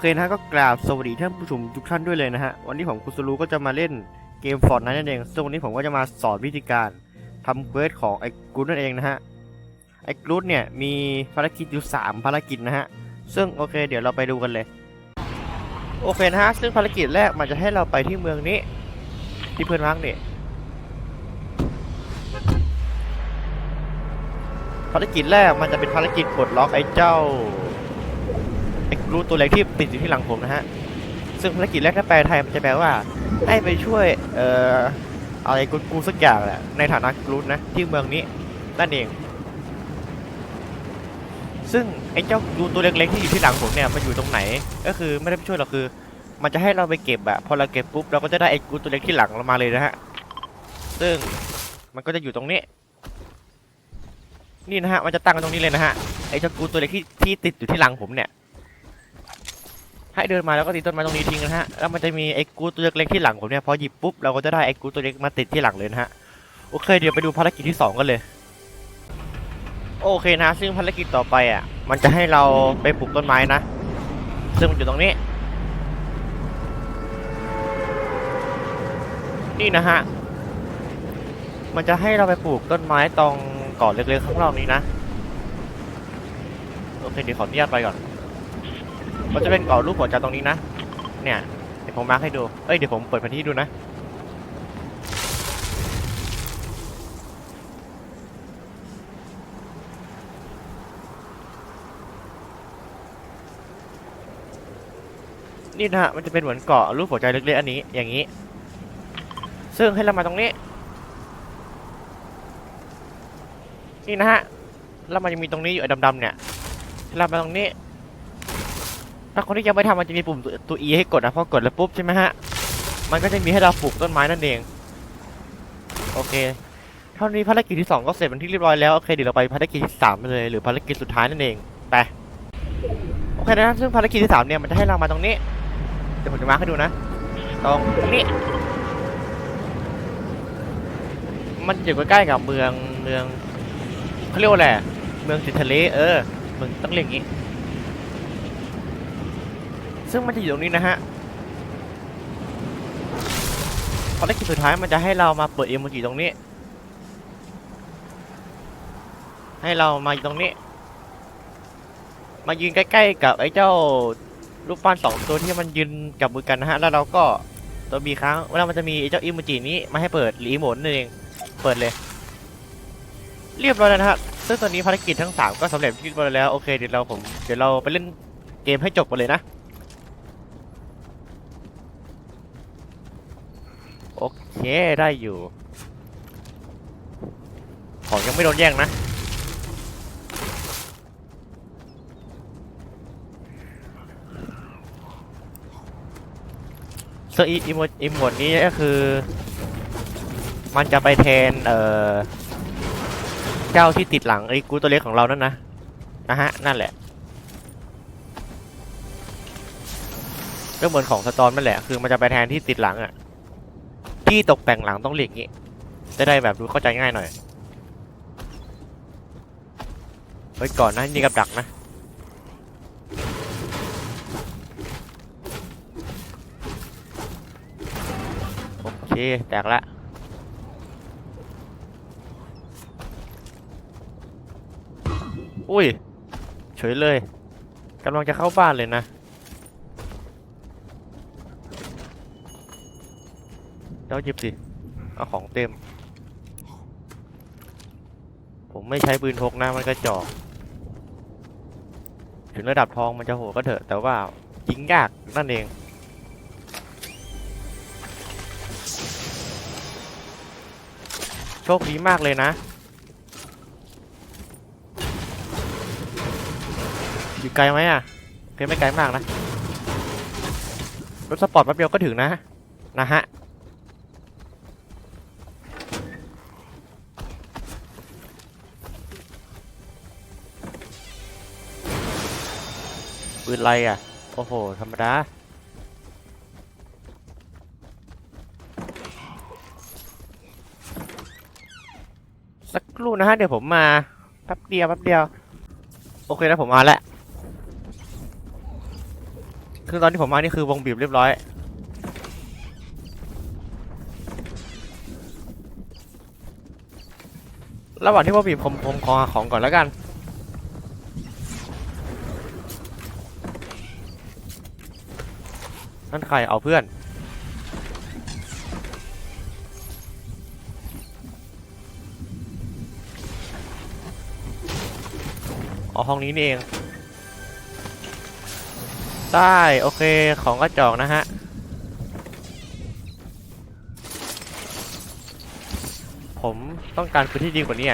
เคนะฮะก็กราบสวัสดีท่านผู้ชมทุกท่านด้วยเลยนะฮะ วันนี้ผมคุสรูก็จะมาเล่นเกมฟอร์ดนั่นเอง ซึ่งวันนี้ผมก็จะมาสอนวิธีการทำเควสของไอ้กรูดนั่นเองนะฮะ ไอ้กรูดเนี่ยมีภารกิจอยู่ 3 ภารกิจนะฮะ ซึ่งโอเค เดี๋ยวเราไปดูกันเลย โอเคนะฮะ ซึ่งภารกิจแรกมันจะให้เราไปที่เมืองนี้ ที่เพื่อนรักเนี่ยภารกิจแรกมันจะเป็นภารกิจปลดล็อกไอ้เจ้า ไอ้รูตัวเล็กที่ติดอยู่ที่หลังผมนะฮะ ซึ่งภารกิจแรกถ้าแปลไทยมันจะแปลว่า ให้ไปช่วยเอ่ออะไรกูกูสักอย่างแหละในฐานะกรูดนะที่เมืองนี้นั่นเอง ซึ่งไอ้เจ้ารูตัวเล็กๆที่อยู่ที่หลังผมเนี่ยมันอยู่ตรงไหน ก็คือไม่ได้ไปช่วยหรอกคือ มันจะให้เราไปเก็บอะพอเราเก็บปุ๊บเราก็จะได้ไอ้กรูตัวเล็กที่หลังเรามาเลยนะฮะซึ่งมันก็จะอยู่ตรงนี้ นี่นะฮะมันจะตั้งกันตรงนี้เลยนะฮะไอ้เจ้ากูตัวเล็กที่ที่ติดอยู่ที่หลังผมเนี่ย ให้เดินมาแล้วก็ตีต้นไม้ตรงนี้ทิ้งนะฮะ แล้วมันจะมีไอ้กูตัวเล็กๆที่หลังผมเนี่ย พอหยิบปุ๊บเราก็จะได้ไอ้กูตัวเล็กมาติดที่หลังเลยนะฮะ โอเคเดี๋ยวไปดูภารกิจที่สองกันเลย โอเคนะ ซึ่งภารกิจต่อไปอะ มันจะให้เราไปปลูกต้นไม้นะ ซึ่งมันอยู่ตรงนี้ นี่นะฮะ มันจะให้เราไปปลูกต้นไม้ตรงเกาะเล็กๆข้างนอกนี้นะ โอเคเดี๋ยวขออนุญาตไปก่อน มันจะเป็นเกาะรูปหัวใจตรงนี้นะ เนี่ย เดี๋ยวผมมาร์คให้ดู เอ้ย เดี๋ยวผมเปิดแผนที่ดูนะ นี่นะฮะ มันจะเป็นเหมือนเกาะรูปหัวใจเล็กๆอันนี้ อย่างนี้ ซึ่งให้เรามาตรงนี้ นี่นะฮะ แล้วมันจะมีตรงนี้อยู่ไอ้ดำๆเนี่ยให้เรามาตรงนี้ ถ้าคนที่ยังไม่ทำมันจะมีปุ่มตัว E ให้กดนะพอกดแล้วปุ๊บใช่ไหมฮะ มันก็จะมีให้เราปลูกต้นไม้นั่นเอง โอเค เท่านี้ภารกิจที่สองก็เสร็จเป็นที่เรียบร้อยแล้ว โอเคเดี๋ยวเราไปภารกิจที่สามเลยหรือภารกิจสุดท้ายนั่นเอง ไป โอเคนะซึ่งภารกิจที่สามเนี่ยมันจะให้เรามาตรงนี้ เดี๋ยวผมจะมาให้ดูนะ ตรงนี้ มันอยู่ใกล้ๆกับเมืองเมืองเขาเรียกว่าอะไร เมืองติดทะเล เออเมืองต้องเรียกอย่างนี้ ซึ่งมันจะอยู่ตรงนี้นะฮะภารกิจสุดท้ายมันจะให้เรามาเปิดเอโมจิตรงนี้ ให้เรามาอยู่ตรงนี้ มายืนใกล้ๆกับไอ้เจ้ารูปปั้นสองตัวที่มันยืนจับมือกันนะฮะ แล้วเราก็ตัวบีค้างเวลามันจะมีไอ้เจ้าอิโมจินี้มาให้เปิดรีโมทนั่นเอง เปิดเลย เรียบร้อยแล้วนะฮะ ซึ่งตอนนี้ภารกิจทั้งสามก็สำเร็จเรียบร้อยแล้ว โอเคเดี๋ยวเราผมเดี๋ยวเราไปเล่นเกมให้จบกันเลยนะ โอ เค ได้อยู่ ของยังไม่โดนแย่งนะซึ่งอีอีมดอีโมดนี้ก็คือ มันจะไปแทน เอ่อ เจ้าที่ติดหลังไอ้กูตัวเล็กของเรานั่นนะ นะฮะ นั่นแหละก็เหมือนของสตอมนั่นแหละ คือมันจะไปแทนที่ติดหลังอะ ที่ตกแต่งหลังต้องเรียกงี้ จะได้แบบดูเข้าใจง่ายหน่อยไว้ก่อนนะนี่กับดักนะโอเคแตกละอุ้ยเฉยเลยกำลังจะเข้าบ้านเลยนะ เจ้าหยิบสิ เอาของเต็ม ผมไม่ใช้ปืนพกนะมันก็จอก ถึงระดับทองมันจะโหดก็เถอะ แต่ว่ายิงยากนั่นเอง โชคดีมากเลยนะอยู่ไกลไหมอะโอเคไม่ไกลมากนะ รถสปอร์ตแป๊บเดียวก็ถึงนะ นะฮะ ปืนอะไรอะ โอ้โห ธรรมดา สักครู่นะฮะ เดี๋ยวผมมา แป๊บเดียว แป๊บเดียว โอเคนะผมมาแล้วคือตอนที่ผมมานี่คือวงบีบเรียบร้อยระหว่างที่วงบีบผมผมขอของก่อนแล้วกัน นั่นใครเอาเพื่อน อ๋อห้องนี้นี่เอง ได้ โอเค ของกระจอกนะฮะ ผมต้องการพื้นที่ดีกว่านี้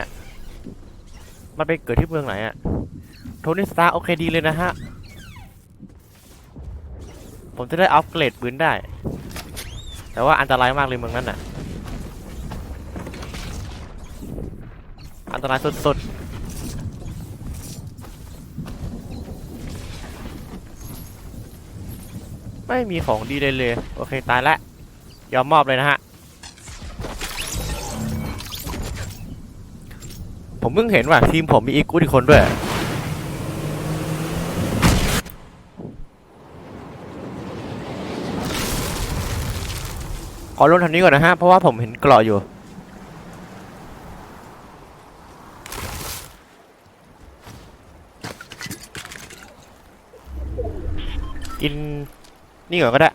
มันไปเกิดที่เมืองไหนอะโทนี่สตาร์โอเคดีเลยนะฮะ ผมจะได้อัปเกรดปืนได้ แต่ว่าอันตรายมากเลยเมืองนั้นน่ะ อันตรายสุดๆ ไม่มีของดีเลยเลย โอเค ตายแล้วยอมมอบเลยนะฮะ ผมเพิ่งเห็นว่าทีมผมมีอีกกูอีกคนด้วย ขอลงทางนี้ก่อนนะฮะ เพราะว่าผมเห็นกราะอยู่ กินนี่ก่อนก็ได้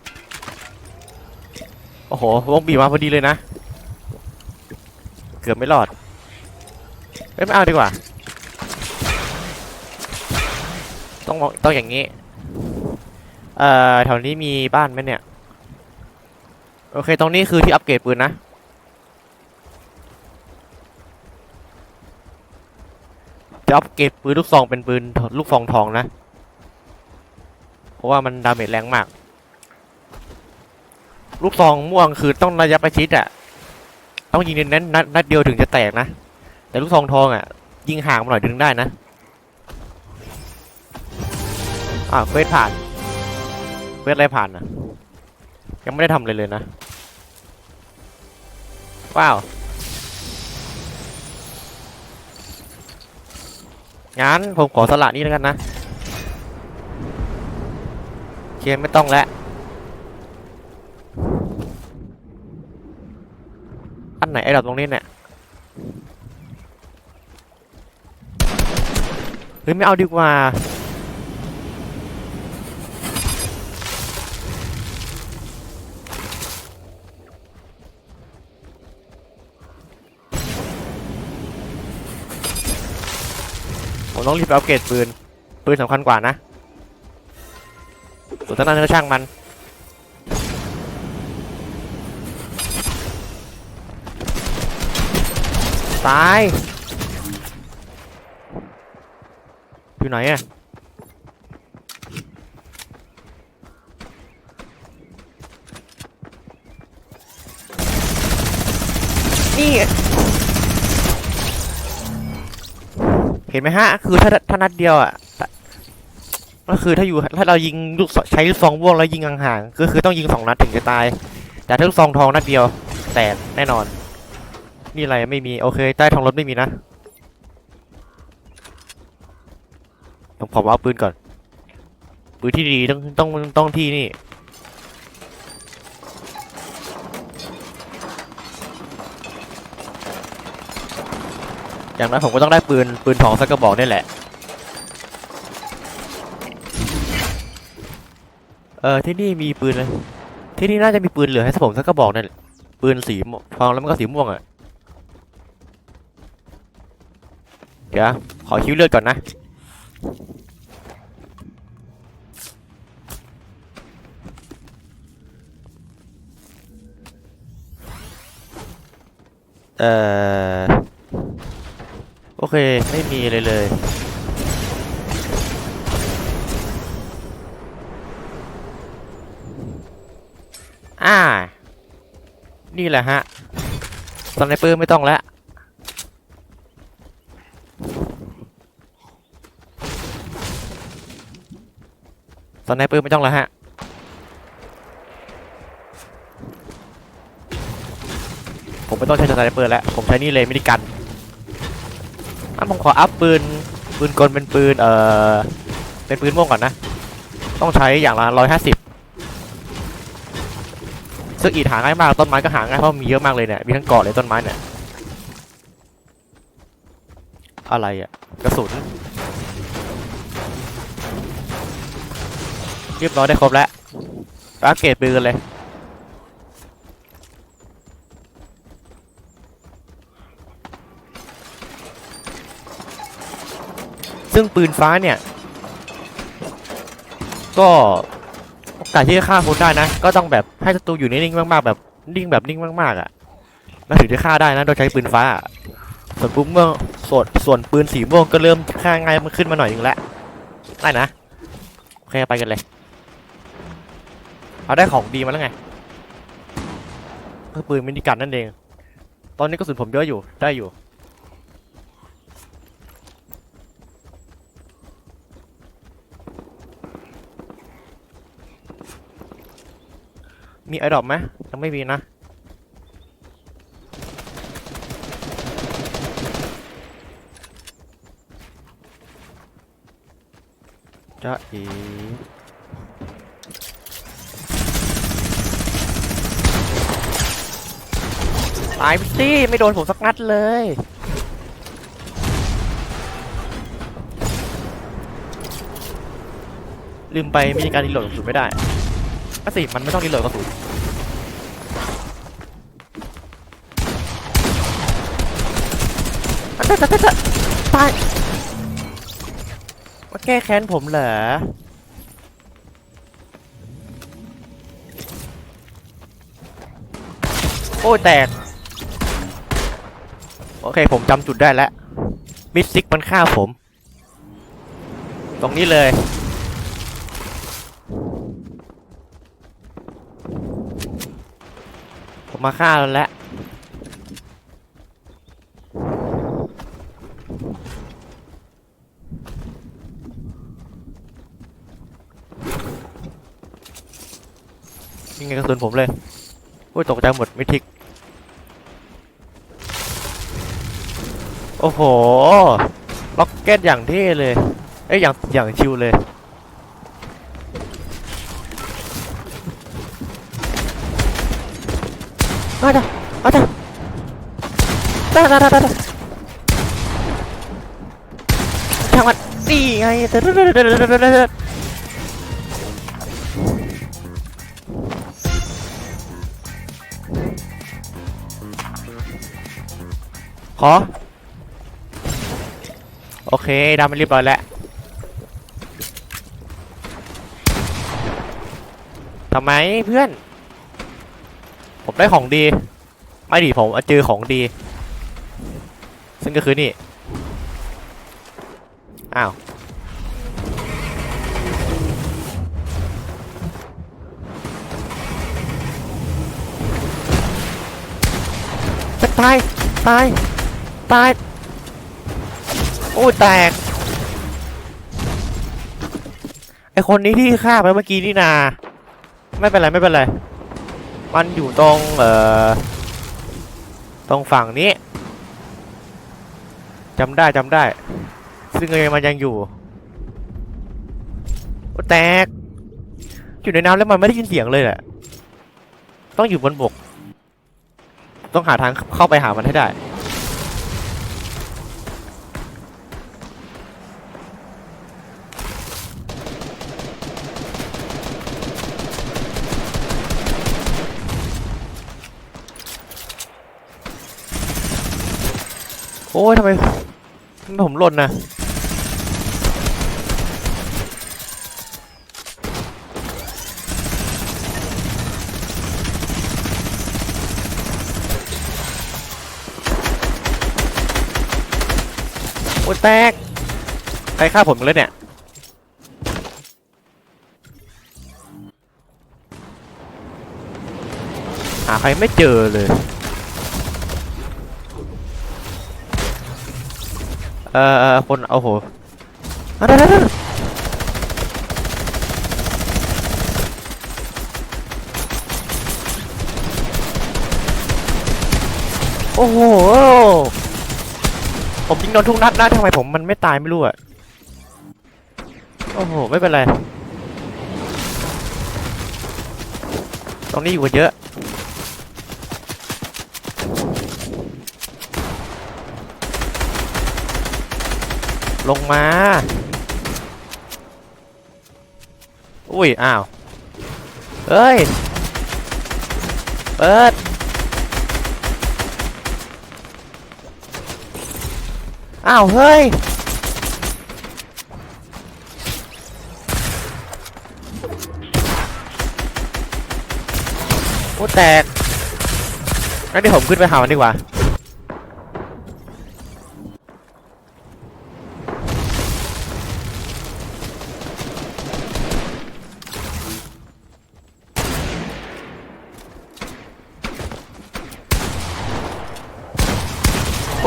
โอ้โหวงบีมาพอดีเลยนะ เกือบไม่รอดเอ้ยไม่เอาดีกว่า ต้องต้องอย่างนี้ เอ่อ แถวนี้มีบ้านไหมเนี่ย โอเค ตรงนี้คือที่อัปเกรดปืนนะ จะอัปเกรดปืนลูกซองเป็นปืนลูกซองทองนะ เพราะว่ามันดาเมจแรงมาก ลูกซองม่วงคือต้องระยะประชิดอะต้องยิงเน้นนัดนัดเดียวถึงจะแตกนะ แต่ลูกซองทองอะยิงห่างมาหน่อยดึงได้นะ อ่าเควสผ่านเควสอะไรผ่านอะ ยังไม่ได้ทำอะไรเลยนะ ว้าว งั้นผมขอสละนี่แล้วกันนะเคียไม่ต้องแล้ว อันไหนไอ้ดอกตรงนี้เนี่ย เฮ้ยไม่เอาดีกว่า ต้องรีบอัปเกรดปืน ปืนสำคัญกว่านะส่วนตั้งนั้นก็ช่างมันตายอยู่ไหนอะนี่ เห็นไหมฮะ คือถ้าถ้านัดเดียวอะก็คือถ้าอยู่ถ้าเรายิงลูกใช้ลูกซองว่วงแล้วยิงห่างๆก็คือต้องยิงสองนัดถึงจะตาย แต่ถ้าลูกซองทองนัดเดียวแตกแน่นอน นี่อะไรไม่มีโอเค ใต้ท้องรถไม่มีนะผมขอเอาปืนก่อนปืนที่ดีต้องต้องต้องที่นี่ อย่างนั้นผมก็ต้องได้ปืนปืนทองสักกระบอกนี่แหละ เออที่นี่มีปืนเลยที่นี่น่าจะมีปืนเหลือให้ผมสักกระบอกนั่นแหละปืนสีม่วงทองแล้วมันก็สีม่วงอะ เดี๋ยวขอคิวเลือดก่อนนะ เอ่อ โอเค ไม่มีเลยเลย อ่า นี่แหละฮะสไนเปอร์ไม่ต้องแล้วสไนเปอร์ไม่ต้องแล้วฮะผมไม่ต้องใช้สไนเปอร์แล้ว ผมใช้นี่เลยไม่ได้กันอัน ผมขออัพปืนปืนกลเป็นปืนเอ่อเป็นปืนม่วงก่อนนะ ต้องใช้อย่างละร้อยห้าสิบซึ่งอีดหาง่ายมากต้นไม้ก็หาง่ายเพราะมีเยอะมากเลยเนี่ยมีทั้งเกาะเลยต้นไม้เนี่ยอะไรอะกระสุนเรียบร้อยได้ครบแล้วไปอัปเกรดปืนเลย ซึ่งปืนฟ้าเนี่ย ก็โอกาสที่จะฆ่าคนได้นะ ก็ต้องแบบให้ศัตรูอยู่นิ่งๆมากๆแบบนิ่งแบบนิ่งมากๆอะแล้วถึงจะฆ่าได้นะโดยใช้ปืนฟ้า ส่วนปืนม่วงส่วนส่วนปืนสีม่วงก็เริ่มฆ่าง่ายมันขึ้นมาหน่อยนึงแล้วได้นะโอเคไปกันเลยเอาได้ของดีมาแล้วไงก็ปืนมินิกันนั่นเอง ตอนนี้กระสุนผมเยอะอยู่ได้อยู่ มีไอดอปไหมยังไม่มีนะจะอีตายสิไม่โดนผมสักนัดเลยลืมไปมีการรีโหลดกระสุนไม่ได้ ก็สิมันไม่ต้องรีโหลดกระสุนตายตายตายตายมาแก้แค้นผมเหรอโอ้ยแตก โอเคผมจำจุดได้แล้ว มิดซิกมันฆ่าผม ตรงนี้เลย มาฆ่ามันแล้วยังไงกระสุนผมเลยโอ้ยตกใจหมดไม่ทิก โอ้โห ล็อกเก็ตอย่างเท่เลย เอ้ย อย่าง อย่างชิวเลย มาจ้ะมาจ้ะได้ได้ได้ได้ช่างมันนี่ไงขอ โอเคดำมันเรียบร้อยแล้วทำไมเพื่อน ผมได้ของดี ไม่ดิผมเจอของดี ซึ่งก็คือนี่ อ้าว ตาย ตาย ตาย โอ้แตก ไอคนนี้ที่ฆ่าไปเมื่อกี้นี่นา ไม่เป็นไร ไม่เป็นไร มันอยู่ตรงเอ่อตรงฝั่งนี้จำได้จำได้ ซึ่งเงยมันยังอยู่โอ้แตกอยู่ในน้ำแล้วมันไม่ได้ยินเสียงเลยแหละต้องอยู่บนบก ต้องหาทางเข้าไปหามันให้ได้ โอ้ยทำไมผมหล่นนะโอ้ยแตก ใครฆ่าผมเลยเนี่ยหาใครไม่เจอเลย เอ่อคนโอ้โหอะได้ไโอ้โห ผมยิงโดนทุกนัดนะทำไมผมมันไม่ตายไม่รู้อะโอ้โห ไม่เป็นไร ตรงนี้อยู่เยอะ ลงมา อุ้ย อ้าว เฮ้ย เปิด อ้าว เฮ้ย โอ้แตกงั้นเดี๋ยวผมขึ้นไปหามันดีกว่า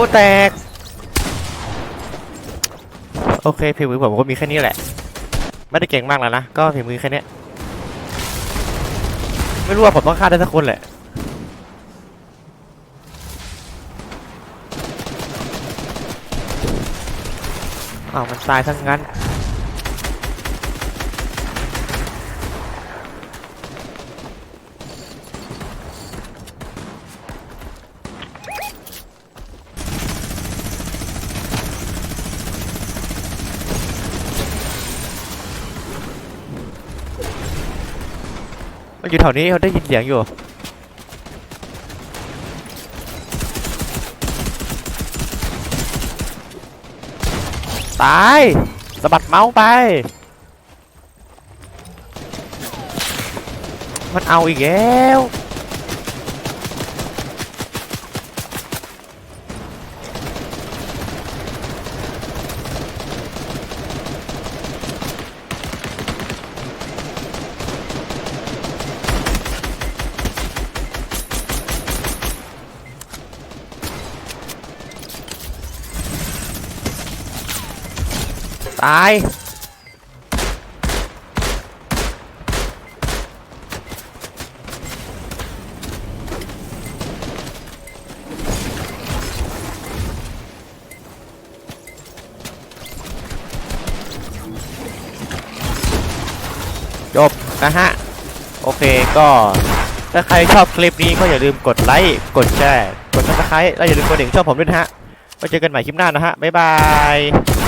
อ้แตก โอเคฝีมือผมก็มีแค่นี้แหละ ไม่ได้เก่งมากแล้วนะ ก็ฝีมือแค่เนี้ยไม่รู้ว่าผมต้องฆ่าได้สักคนแหละอ้าวมันตายทั้งงั้น อยู่แถวนี้เขาได้ยินเสียงอยู่ตายสะบัดเมาส์ไป มันเอาอีกแล้วาย จบ นะฮะ โอเคก็ ถ้าใครชอบคลิปนี้ก็อย่าลืมกดไลค์ กดแชร์ กดซับสไครต์และอย่าลืมกดดิ่งช่องผมด้วยนะฮะไว้เจอกันใหม่คลิปหน้านะฮะ บ๊ายบาย